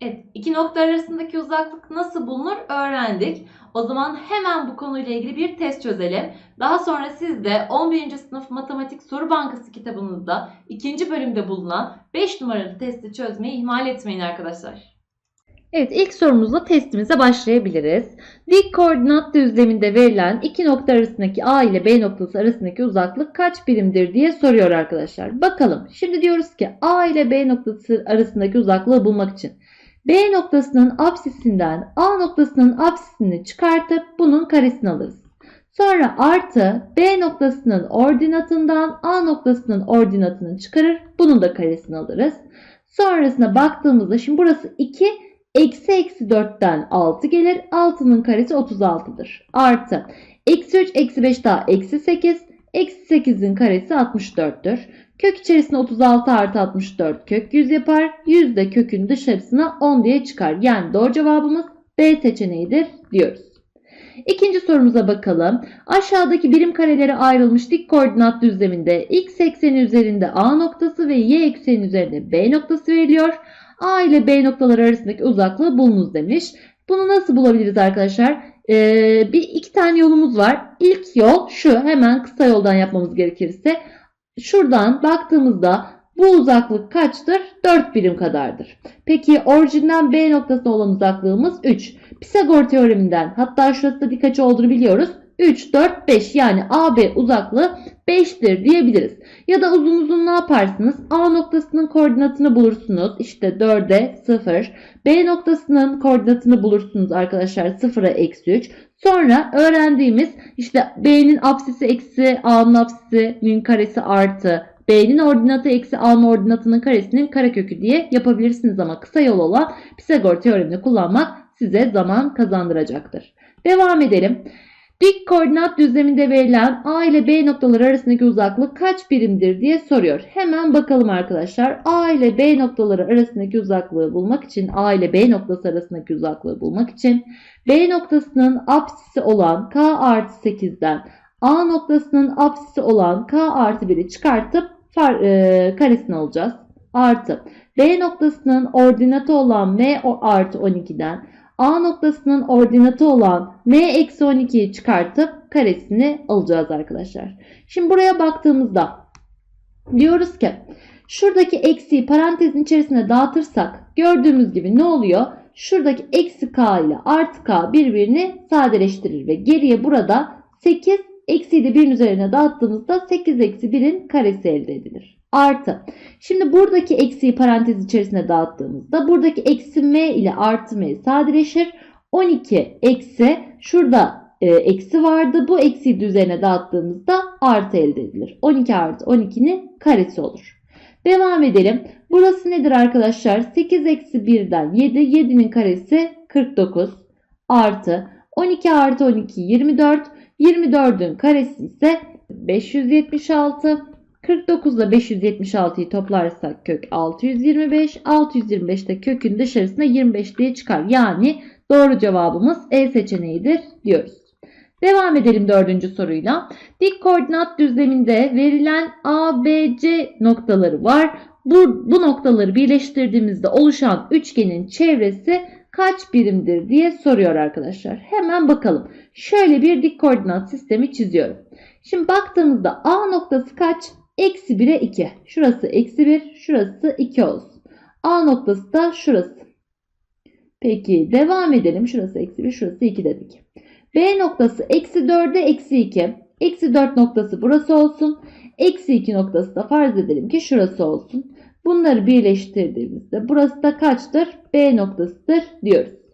Evet, iki nokta arasındaki uzaklık nasıl bulunur öğrendik. O zaman hemen bu konuyla ilgili bir test çözelim. Daha sonra siz de 11. sınıf matematik soru bankası kitabınızda ikinci bölümde bulunan 5 numaralı testi çözmeyi ihmal etmeyin arkadaşlar. Evet ilk sorumuzla testimize başlayabiliriz. Dik koordinat düzleminde verilen iki nokta arasındaki A ile B noktası arasındaki uzaklık kaç birimdir diye soruyor arkadaşlar. Bakalım. Şimdi diyoruz ki A ile B noktası arasındaki uzaklığı bulmak için B noktasının apsisinden A noktasının apsisini çıkartıp bunun karesini alırız. Sonra artı B noktasının ordinatından A noktasının ordinatını çıkarır. Bunun da karesini alırız. Sonrasına baktığımızda şimdi burası 2 Eksi eksi 4'ten 6 gelir. 6'nın karesi 36'dır. Artı. Eksi 3 eksi 5 daha eksi 8. Eksi 8'in karesi 64'tür. Kök içerisinde 36 artı 64 kök 100 yapar. 100 de kökün dışarısına 10 diye çıkar. Yani doğru cevabımız B seçeneğidir diyoruz. İkinci sorumuza bakalım. Aşağıdaki birim karelere ayrılmış dik koordinat düzleminde x ekseni üzerinde A noktası ve y ekseni üzerinde B noktası veriliyor. A ile B noktaları arasındaki uzaklığı bulunuz demiş. Bunu nasıl bulabiliriz arkadaşlar? Ee, bir iki tane yolumuz var. İlk yol şu. Hemen kısa yoldan yapmamız gerekirse. Şuradan baktığımızda bu uzaklık kaçtır? 4 birim kadardır. Peki orijinden B noktasına olan uzaklığımız 3. Pisagor teoreminden hatta şurası da dik olduğunu biliyoruz. 3, 4, 5 yani AB uzaklığı 5'tir diyebiliriz. Ya da uzun uzun ne yaparsınız? A noktasının koordinatını bulursunuz. İşte 4'e 0. B noktasının koordinatını bulursunuz arkadaşlar. 0'a eksi 3. Sonra öğrendiğimiz işte B'nin apsisi eksi A'nın apsisinin karesi artı B'nin ordinatı eksi A'nın ordinatının karesinin karekökü diye yapabilirsiniz ama kısa yol olan Pisagor teoremini kullanmak size zaman kazandıracaktır. Devam edelim. Dik koordinat düzleminde verilen A ile B noktaları arasındaki uzaklık kaç birimdir diye soruyor. Hemen bakalım arkadaşlar. A ile B noktaları arasındaki uzaklığı bulmak için A ile B noktası arasındaki uzaklığı bulmak için B noktasının apsisi olan K artı 8'den A noktasının apsisi olan K artı 1'i çıkartıp far, e, karesini alacağız. Artı B noktasının ordinatı olan M artı 12'den A noktasının ordinatı olan M eksi 12'yi çıkartıp karesini alacağız arkadaşlar. Şimdi buraya baktığımızda diyoruz ki şuradaki eksiği parantezin içerisine dağıtırsak gördüğümüz gibi ne oluyor? Şuradaki eksi k ile artı k birbirini sadeleştirir ve geriye burada 8 eksiği de 1'in üzerine dağıttığımızda 8 eksi 1'in karesi elde edilir. Artı. Şimdi buradaki eksiği parantez içerisine dağıttığımızda buradaki eksi m ile artı m sadeleşir. 12 eksi şurada e, eksi vardı. Bu eksiği de üzerine dağıttığımızda artı elde edilir. 12 artı 12'nin karesi olur. Devam edelim. Burası nedir arkadaşlar? 8 eksi 1'den 7. 7'nin karesi 49 artı 12 artı 12 24. 24'ün karesi ise 576. 49 ile 576'yı toplarsak kök 625. 625 de kökün dışarısına 25 diye çıkar. Yani doğru cevabımız E seçeneğidir diyoruz. Devam edelim dördüncü soruyla. Dik koordinat düzleminde verilen A, B, C noktaları var. Bu, bu noktaları birleştirdiğimizde oluşan üçgenin çevresi kaç birimdir diye soruyor arkadaşlar. Hemen bakalım. Şöyle bir dik koordinat sistemi çiziyorum. Şimdi baktığımızda A noktası kaç? Eksi 1'e 2. Şurası eksi 1, şurası 2 olsun. A noktası da şurası. Peki devam edelim. Şurası eksi 1, şurası 2 dedik. B noktası eksi 4'e eksi 2. Eksi 4 noktası burası olsun. Eksi 2 noktası da farz edelim ki şurası olsun. Bunları birleştirdiğimizde burası da kaçtır? B noktasıdır diyoruz.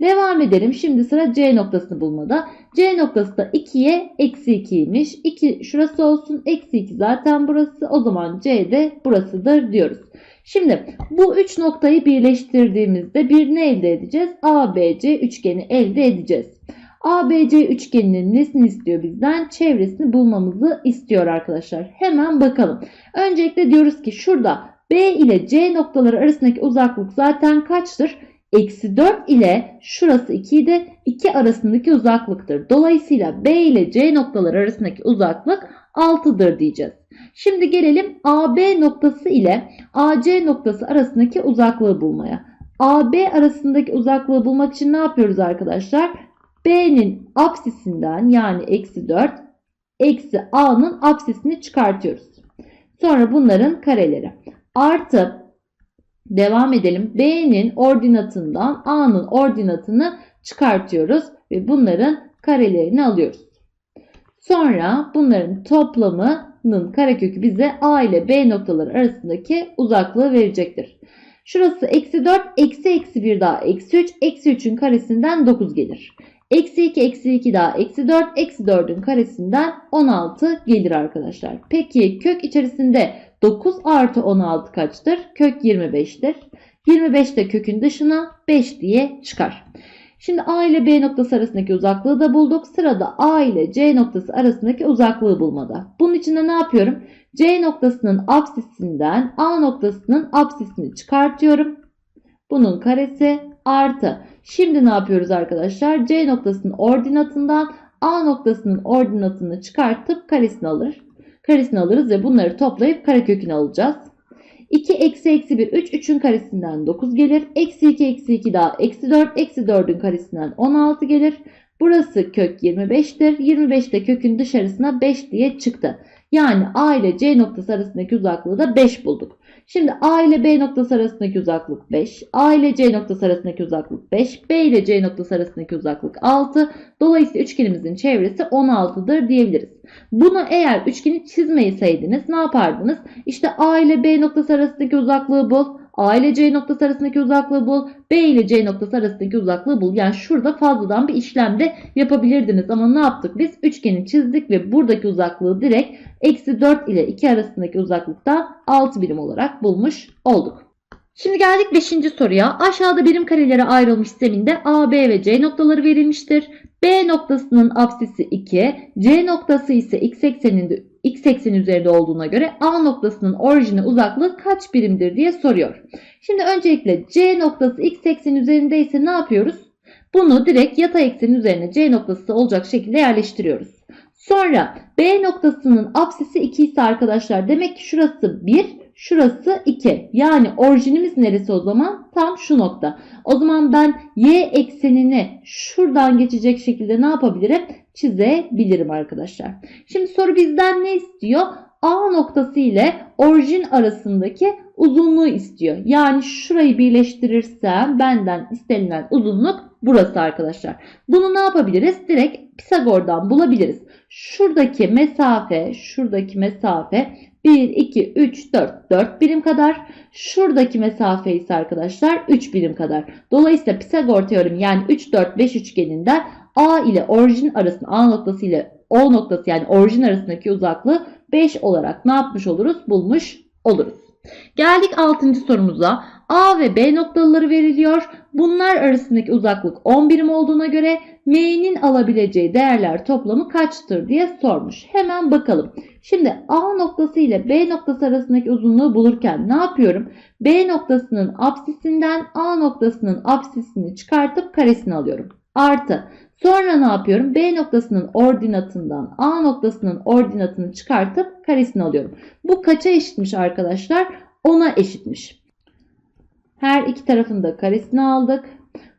Devam edelim. Şimdi sıra C noktasını bulmada. C noktası da 2'ye eksi 2'ymiş. 2 şurası olsun. Eksi 2 zaten burası. O zaman C de burasıdır diyoruz. Şimdi bu 3 noktayı birleştirdiğimizde bir ne elde edeceğiz? ABC üçgeni elde edeceğiz. ABC üçgeninin nesini istiyor bizden? Çevresini bulmamızı istiyor arkadaşlar. Hemen bakalım. Öncelikle diyoruz ki şurada B ile C noktaları arasındaki uzaklık zaten kaçtır? Eksi 4 ile şurası 2 de 2 arasındaki uzaklıktır. Dolayısıyla B ile C noktaları arasındaki uzaklık 6'dır diyeceğiz. Şimdi gelelim AB noktası ile AC noktası arasındaki uzaklığı bulmaya. AB arasındaki uzaklığı bulmak için ne yapıyoruz arkadaşlar? B'nin apsisinden yani eksi 4 eksi A'nın apsisini çıkartıyoruz. Sonra bunların kareleri. Artı devam edelim. B'nin ordinatından A'nın ordinatını çıkartıyoruz ve bunların karelerini alıyoruz. Sonra bunların toplamının karekökü bize A ile B noktaları arasındaki uzaklığı verecektir. Şurası eksi 4, eksi eksi 1 daha eksi 3, eksi 3'ün karesinden 9 gelir. Eksi 2, eksi 2 daha eksi 4, eksi 4'ün karesinden 16 gelir arkadaşlar. Peki kök içerisinde 9 artı 16 kaçtır? Kök 25'tir. 25 de kökün dışına 5 diye çıkar. Şimdi A ile B noktası arasındaki uzaklığı da bulduk. Sırada A ile C noktası arasındaki uzaklığı bulmada. Bunun için de ne yapıyorum? C noktasının apsisinden A noktasının apsisini çıkartıyorum. Bunun karesi artı. Şimdi ne yapıyoruz arkadaşlar? C noktasının ordinatından A noktasının ordinatını çıkartıp karesini alır. Karesini alırız ve bunları toplayıp karekökünü alacağız. 2 eksi eksi 1 3 3'ün karesinden 9 gelir. Eksi 2 eksi 2 daha eksi 4 eksi 4'ün karesinden 16 gelir. Burası kök 25'tir. 25 de kökün dışarısına 5 diye çıktı. Yani A ile C noktası arasındaki uzaklığı da 5 bulduk. Şimdi A ile B noktası arasındaki uzaklık 5. A ile C noktası arasındaki uzaklık 5. B ile C noktası arasındaki uzaklık 6. Dolayısıyla üçgenimizin çevresi 16'dır diyebiliriz. Bunu eğer üçgeni çizmeyeseydiniz ne yapardınız? İşte A ile B noktası arasındaki uzaklığı bul. A ile C noktası arasındaki uzaklığı bul. B ile C noktası arasındaki uzaklığı bul. Yani şurada fazladan bir işlem de yapabilirdiniz. Ama ne yaptık biz? Üçgeni çizdik ve buradaki uzaklığı direkt eksi 4 ile 2 arasındaki uzaklıkta 6 birim olarak bulmuş olduk. Şimdi geldik 5. soruya. Aşağıda birim karelere ayrılmış zeminde A, B ve C noktaları verilmiştir. B noktasının apsisi 2, C noktası ise x ekseninde x ekseni üzerinde olduğuna göre A noktasının orijine uzaklığı kaç birimdir diye soruyor. Şimdi öncelikle C noktası x ekseni üzerindeyse ne yapıyoruz? Bunu direkt yatay eksenin üzerine C noktası olacak şekilde yerleştiriyoruz. Sonra B noktasının apsisi 2 ise arkadaşlar demek ki şurası 1, şurası 2. Yani orijinimiz neresi o zaman? Tam şu nokta. O zaman ben y eksenini şuradan geçecek şekilde ne yapabilirim? Çizebilirim arkadaşlar. Şimdi soru bizden ne istiyor? A noktası ile orijin arasındaki uzunluğu istiyor. Yani şurayı birleştirirsem benden istenilen uzunluk burası arkadaşlar. Bunu ne yapabiliriz? Direkt Pisagor'dan bulabiliriz. Şuradaki mesafe, şuradaki mesafe 1, 2, 3, 4, 4 birim kadar. Şuradaki mesafe ise arkadaşlar 3 birim kadar. Dolayısıyla Pisagor teoremi yani 3, 4, 5 üçgeninden A ile orijin arasında A noktası ile O noktası yani orijin arasındaki uzaklığı 5 olarak ne yapmış oluruz? Bulmuş oluruz. Geldik 6. sorumuza. A ve B noktaları veriliyor. Bunlar arasındaki uzaklık 10 birim olduğuna göre M'nin alabileceği değerler toplamı kaçtır diye sormuş. Hemen bakalım. Şimdi A noktası ile B noktası arasındaki uzunluğu bulurken ne yapıyorum? B noktasının apsisinden A noktasının apsisini çıkartıp karesini alıyorum. Artı Sonra ne yapıyorum? B noktasının ordinatından A noktasının ordinatını çıkartıp karesini alıyorum. Bu kaça eşitmiş arkadaşlar? 10'a eşitmiş. Her iki tarafın da karesini aldık.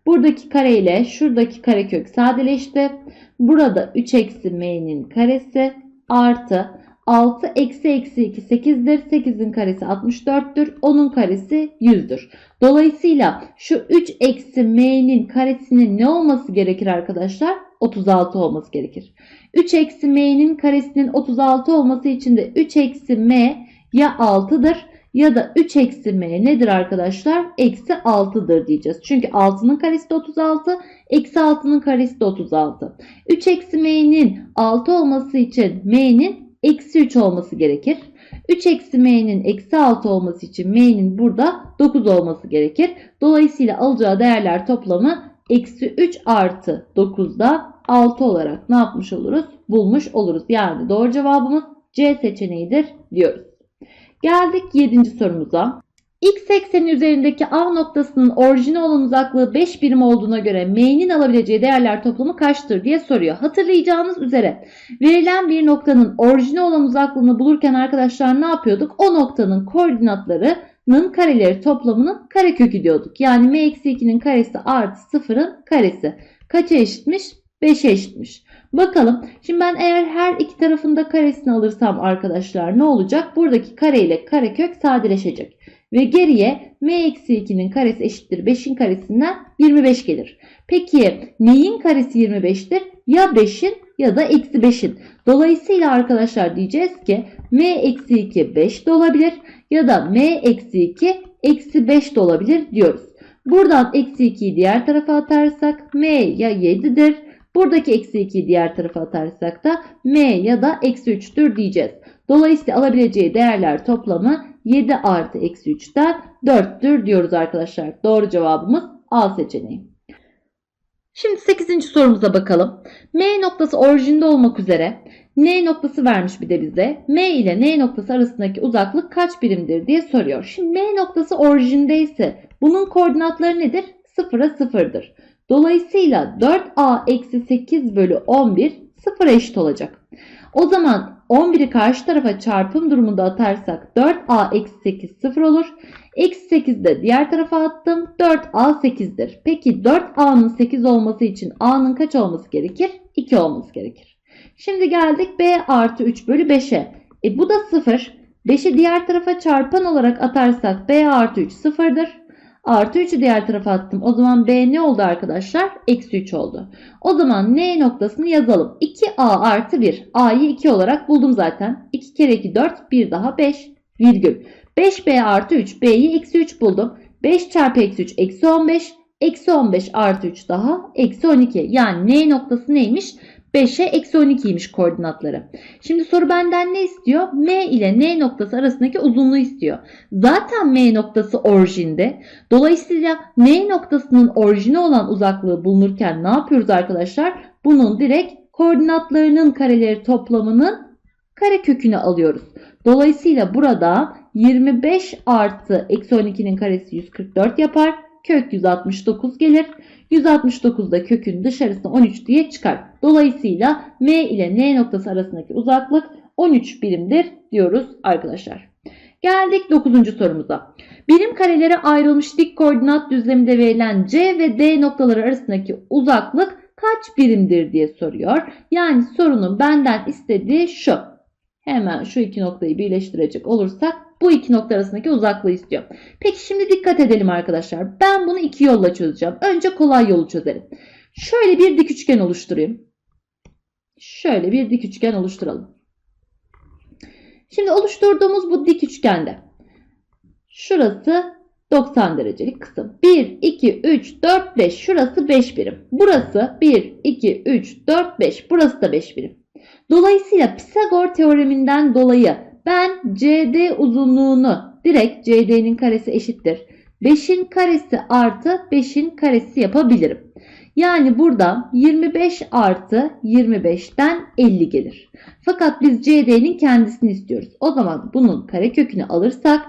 Buradaki kare ile şuradaki karekök sadeleşti. Burada 3 eksi m'nin karesi artı 6 eksi eksi 2 8'dir. 8'in karesi 64'tür. 10'un karesi 100'dür. Dolayısıyla şu 3 eksi m'nin karesinin ne olması gerekir arkadaşlar? 36 olması gerekir. 3 eksi m'nin karesinin 36 olması için de 3 eksi m ya 6'dır ya da 3 eksi m nedir arkadaşlar? Eksi 6'dır diyeceğiz. Çünkü 6'nın karesi de 36, eksi 6'nın karesi de 36. 3 eksi m'nin 6 olması için m'nin eksi 3 olması gerekir. 3 eksi m'nin eksi 6 olması için m'nin burada 9 olması gerekir. Dolayısıyla alacağı değerler toplamı eksi 3 artı 9'da 6 olarak ne yapmış oluruz? Bulmuş oluruz. Yani doğru cevabımız C seçeneğidir diyoruz. Geldik 7. sorumuza. X ekseni üzerindeki A noktasının orijine olan uzaklığı 5 birim olduğuna göre M'nin alabileceği değerler toplamı kaçtır diye soruyor. Hatırlayacağınız üzere verilen bir noktanın orijine olan uzaklığını bulurken arkadaşlar ne yapıyorduk? O noktanın koordinatları nın kareleri toplamının karekökü diyorduk. Yani m eksi 2'nin karesi artı 0'ın karesi. Kaça eşitmiş? 5'e eşitmiş. Bakalım. Şimdi ben eğer her iki tarafında karesini alırsam arkadaşlar ne olacak? Buradaki kare ile karekök sadeleşecek. Ve geriye m eksi 2'nin karesi eşittir 5'in karesinden 25 gelir. Peki neyin karesi 25'tir? Ya 5'in ya da eksi 5'in. Dolayısıyla arkadaşlar diyeceğiz ki m eksi 2 5 de olabilir ya da m eksi 2 eksi 5 de olabilir diyoruz. Buradan eksi 2'yi diğer tarafa atarsak m ya 7'dir. Buradaki eksi 2'yi diğer tarafa atarsak da m ya da eksi 3'tür diyeceğiz. Dolayısıyla alabileceği değerler toplamı 7 artı eksi 3'ten 4'tür diyoruz arkadaşlar. Doğru cevabımız A seçeneği. Şimdi 8. sorumuza bakalım. M noktası orijinde olmak üzere N noktası vermiş bir de bize. M ile N noktası arasındaki uzaklık kaç birimdir diye soruyor. Şimdi M noktası orijindeyse bunun koordinatları nedir? 0'a 0'dır. Dolayısıyla 4A eksi 8 bölü 11 0'a eşit olacak. O zaman 11'i karşı tarafa çarpım durumunda atarsak 4A eksi 8 0 olur. Eksi 8 de diğer tarafa attım. 4A 8'dir. Peki 4A'nın 8 olması için A'nın kaç olması gerekir? 2 olması gerekir. Şimdi geldik B artı 3 bölü 5'e. E bu da 0. 5'i diğer tarafa çarpan olarak atarsak B artı 3 sıfırdır. Artı 3'ü diğer tarafa attım. O zaman B ne oldu arkadaşlar? Eksi 3 oldu. O zaman N noktasını yazalım. 2A artı 1. A'yı 2 olarak buldum zaten. 2 kere 2 4. 1 daha 5. Virgül. 5B artı 3. B'yi eksi 3 buldum. 5 çarpı eksi 3 eksi 15. Eksi 15 artı 3 daha eksi 12. Yani N noktası neymiş? 5'e eksi 12'ymiş koordinatları. Şimdi soru benden ne istiyor? M ile N noktası arasındaki uzunluğu istiyor. Zaten M noktası orijinde. Dolayısıyla N noktasının orijine olan uzaklığı bulunurken ne yapıyoruz arkadaşlar? Bunun direkt koordinatlarının kareleri toplamının kare kökünü alıyoruz. Dolayısıyla burada 25 artı eksi 12'nin karesi 144 yapar. Kök 169 gelir. 169 da kökün dışarısına 13 diye çıkar. Dolayısıyla M ile N noktası arasındaki uzaklık 13 birimdir diyoruz arkadaşlar. Geldik 9. sorumuza. Birim karelere ayrılmış dik koordinat düzleminde verilen C ve D noktaları arasındaki uzaklık kaç birimdir diye soruyor. Yani sorunun benden istediği şu. Hemen şu iki noktayı birleştirecek olursak bu iki nokta arasındaki uzaklığı istiyor. Peki şimdi dikkat edelim arkadaşlar. Ben bunu iki yolla çözeceğim. Önce kolay yolu çözelim. Şöyle bir dik üçgen oluşturayım. Şöyle bir dik üçgen oluşturalım. Şimdi oluşturduğumuz bu dik üçgende şurası 90 derecelik kısım. 1, 2, 3, 4, 5. Şurası 5 birim. Burası 1, 2, 3, 4, 5. Burası da 5 birim. Dolayısıyla Pisagor teoreminden dolayı ben CD uzunluğunu direkt CD'nin karesi eşittir. 5'in karesi artı 5'in karesi yapabilirim. Yani burada 25 artı 25'ten 50 gelir. Fakat biz CD'nin kendisini istiyoruz. O zaman bunun karekökünü alırsak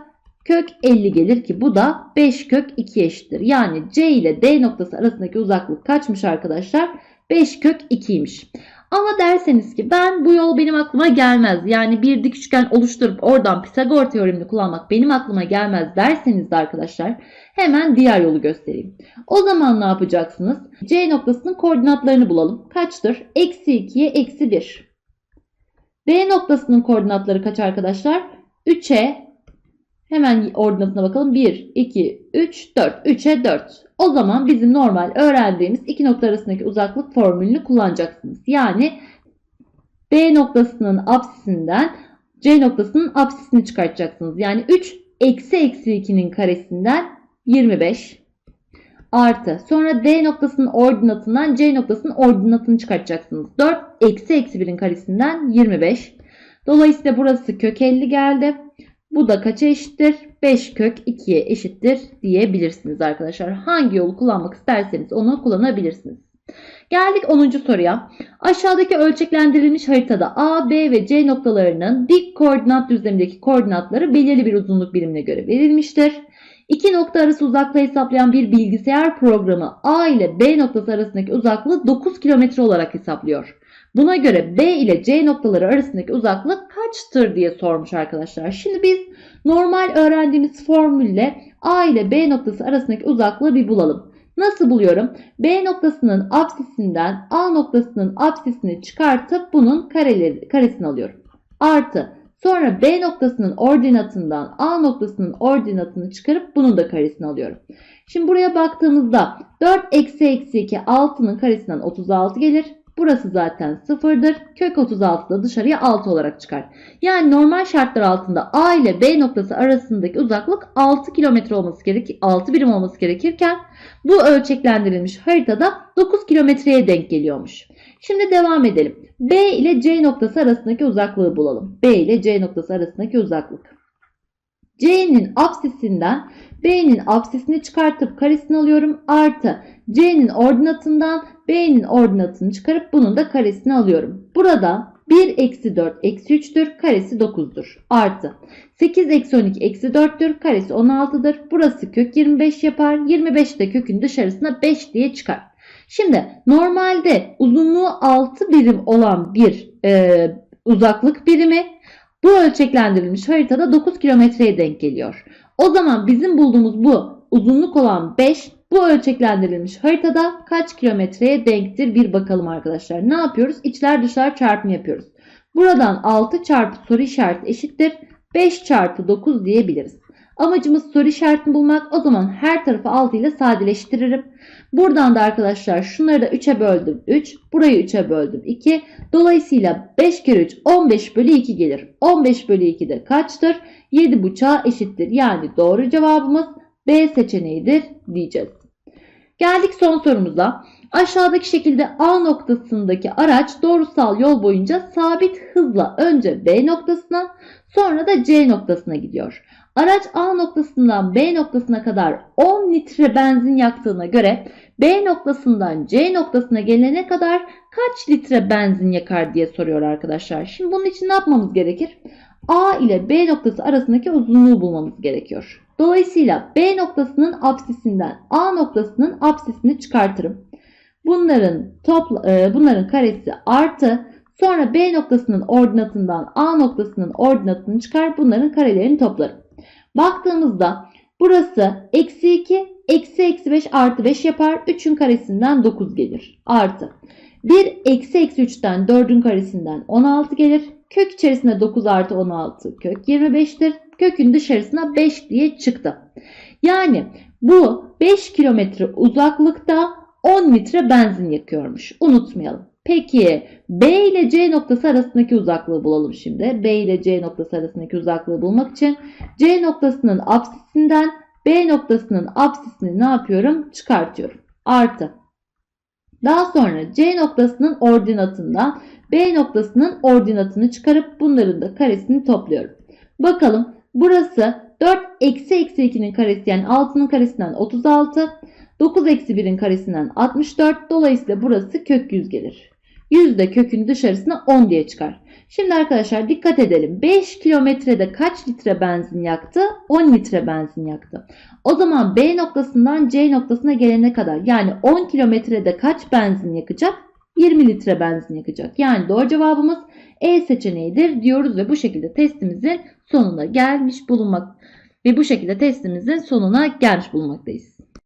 kök 50 gelir ki bu da 5 kök 2 eşittir. Yani C ile D noktası arasındaki uzaklık kaçmış arkadaşlar? 5 kök 2'ymiş. Ama derseniz ki ben bu yol benim aklıma gelmez. Yani bir dik üçgen oluşturup oradan Pisagor teoremini kullanmak benim aklıma gelmez derseniz de arkadaşlar hemen diğer yolu göstereyim. O zaman ne yapacaksınız? C noktasının koordinatlarını bulalım. Kaçtır? Eksi 2'ye eksi 1. D noktasının koordinatları kaç arkadaşlar? 3'e hemen ordinatına bakalım. 1, 2, 3, 4. 3'e 4. O zaman bizim normal öğrendiğimiz iki nokta arasındaki uzaklık formülünü kullanacaksınız. Yani B noktasının apsisinden C noktasının apsisini çıkartacaksınız. Yani 3 eksi eksi 2'nin karesinden 25 artı. Sonra D noktasının ordinatından C noktasının ordinatını çıkartacaksınız. 4 eksi eksi 1'in karesinden 25. Dolayısıyla burası kök 50 geldi. Bu da kaça eşittir? 5 kök 2'ye eşittir diyebilirsiniz arkadaşlar. Hangi yolu kullanmak isterseniz onu kullanabilirsiniz. Geldik 10. soruya. Aşağıdaki ölçeklendirilmiş haritada A, B ve C noktalarının dik koordinat düzlemindeki koordinatları belirli bir uzunluk birimine göre verilmiştir. İki nokta arası uzaklığı hesaplayan bir bilgisayar programı A ile B noktası arasındaki uzaklığı 9 kilometre olarak hesaplıyor. Buna göre B ile C noktaları arasındaki uzaklık kaçtır diye sormuş arkadaşlar. Şimdi biz normal öğrendiğimiz formülle A ile B noktası arasındaki uzaklığı bir bulalım. Nasıl buluyorum? B noktasının apsisinden A noktasının apsisini çıkartıp bunun kareleri, karesini alıyorum. Artı sonra B noktasının ordinatından A noktasının ordinatını çıkarıp bunun da karesini alıyorum. Şimdi buraya baktığımızda 4 eksi eksi 2 6'nın karesinden 36 gelir. Burası zaten sıfırdır. Kök 36 da dışarıya 6 olarak çıkar. Yani normal şartlar altında A ile B noktası arasındaki uzaklık 6 kilometre olması gerekir, 6 birim olması gerekirken bu ölçeklendirilmiş haritada 9 kilometreye denk geliyormuş. Şimdi devam edelim. B ile C noktası arasındaki uzaklığı bulalım. B ile C noktası arasındaki uzaklık. C'nin apsisinden B'nin apsisini çıkartıp karesini alıyorum. Artı C'nin ordinatından B'nin ordinatını çıkarıp bunun da karesini alıyorum. Burada 1 eksi 4 eksi 3'tür. Karesi 9'dur. Artı 8 eksi 12 eksi 4'tür. Karesi 16'dır. Burası kök 25 yapar. 25 de kökün dışarısına 5 diye çıkar. Şimdi normalde uzunluğu 6 birim olan bir e, uzaklık birimi bu ölçeklendirilmiş haritada 9 kilometreye denk geliyor. O zaman bizim bulduğumuz bu uzunluk olan 5 bu ölçeklendirilmiş haritada kaç kilometreye denktir bir bakalım arkadaşlar. Ne yapıyoruz? İçler dışlar çarpımı yapıyoruz. Buradan 6 çarpı soru işareti eşittir. 5 çarpı 9 diyebiliriz. Amacımız soru işaretini bulmak. O zaman her tarafı 6 ile sadeleştiririm. Buradan da arkadaşlar şunları da 3'e böldüm 3. Burayı 3'e böldüm 2. Dolayısıyla 5 kere 3 15 bölü 2 gelir. 15 bölü 2 de kaçtır? 7,5'a eşittir. Yani doğru cevabımız B seçeneğidir diyeceğiz. Geldik son sorumuza. Aşağıdaki şekilde A noktasındaki araç doğrusal yol boyunca sabit hızla önce B noktasına sonra da C noktasına gidiyor. Araç A noktasından B noktasına kadar 10 litre benzin yaktığına göre B noktasından C noktasına gelene kadar kaç litre benzin yakar diye soruyor arkadaşlar. Şimdi bunun için ne yapmamız gerekir? A ile B noktası arasındaki uzunluğu bulmamız gerekiyor. Dolayısıyla B noktasının apsisinden A noktasının apsisini çıkartırım. Bunların topla, e, bunların karesi artı sonra B noktasının ordinatından A noktasının ordinatını çıkar bunların karelerini toplarım. Baktığımızda burası eksi 2 eksi eksi 5 artı 5 yapar. 3'ün karesinden 9 gelir. Artı 1 eksi eksi 3'ten 4'ün karesinden 16 gelir. Kök içerisinde 9 artı 16 kök 25'tir. Kökün dışarısına 5 diye çıktı. Yani bu 5 kilometre uzaklıkta 10 litre benzin yakıyormuş. Unutmayalım. Peki B ile C noktası arasındaki uzaklığı bulalım şimdi. B ile C noktası arasındaki uzaklığı bulmak için C noktasının apsisinden B noktasının apsisini ne yapıyorum? Çıkartıyorum. Artı. Daha sonra C noktasının ordinatından B noktasının ordinatını çıkarıp bunların da karesini topluyorum. Bakalım burası 4 eksi eksi 2'nin karesi yani 6'nın karesinden 36. 9 eksi 1'in karesinden 64. Dolayısıyla burası kök 100 gelir. 100 de kökün dışarısına 10 diye çıkar. Şimdi arkadaşlar dikkat edelim. 5 kilometrede kaç litre benzin yaktı? 10 litre benzin yaktı. O zaman B noktasından C noktasına gelene kadar yani 10 kilometrede kaç benzin yakacak? 20 litre benzin yakacak. Yani doğru cevabımız E seçeneğidir diyoruz ve bu şekilde testimizin sonuna gelmiş bulunmak ve bu şekilde testimizin sonuna gelmiş bulunmaktayız.